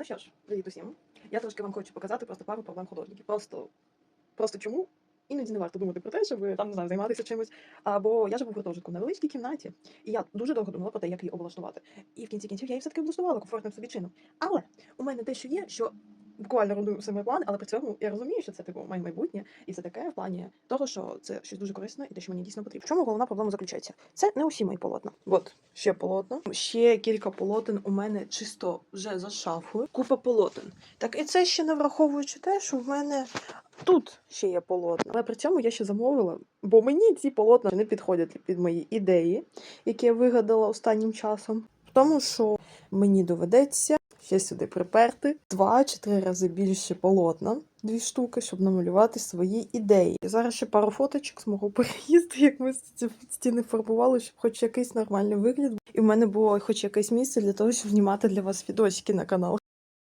Ну що ж, привіт усім. Я трошки вам хочу показати просто пару проблем художників. Просто, просто чому? Іноді не варто думати про те, щоб там не знаю, займатися чимось. Або я живу в гуртожитку на великій кімнаті, і я дуже довго думала про те, як її облаштувати. І в кінці кінців я її все-таки облаштувала комфортним собі чином. Але у мене те, що є, що буквально руйнує саме план, але при цьому я розумію, що це типу моє майбутнє, і це таке в плані того, що це щось дуже корисне і те, що мені дійсно потрібно. В чому головна проблема заключається? Це не усі мої полотна. От ще полотна. Ще кілька полотен у мене чисто вже за шафою. Купа полотен. Так і це ще не враховуючи те, що в мене тут ще є полотна. Але при цьому я ще замовила, бо мені ці полотна не підходять під мої ідеї, які я вигадала останнім часом. Тому, що мені доведеться ще сюди приперти два чи три рази більше полотна, дві штуки, щоб намалювати свої ідеї. І зараз ще пару фоточок з мого переїзду, як ми стіни фарбували, щоб хоч якийсь нормальний вигляд. І в мене було хоч якесь місце для того, щоб знімати для вас відосики на канал.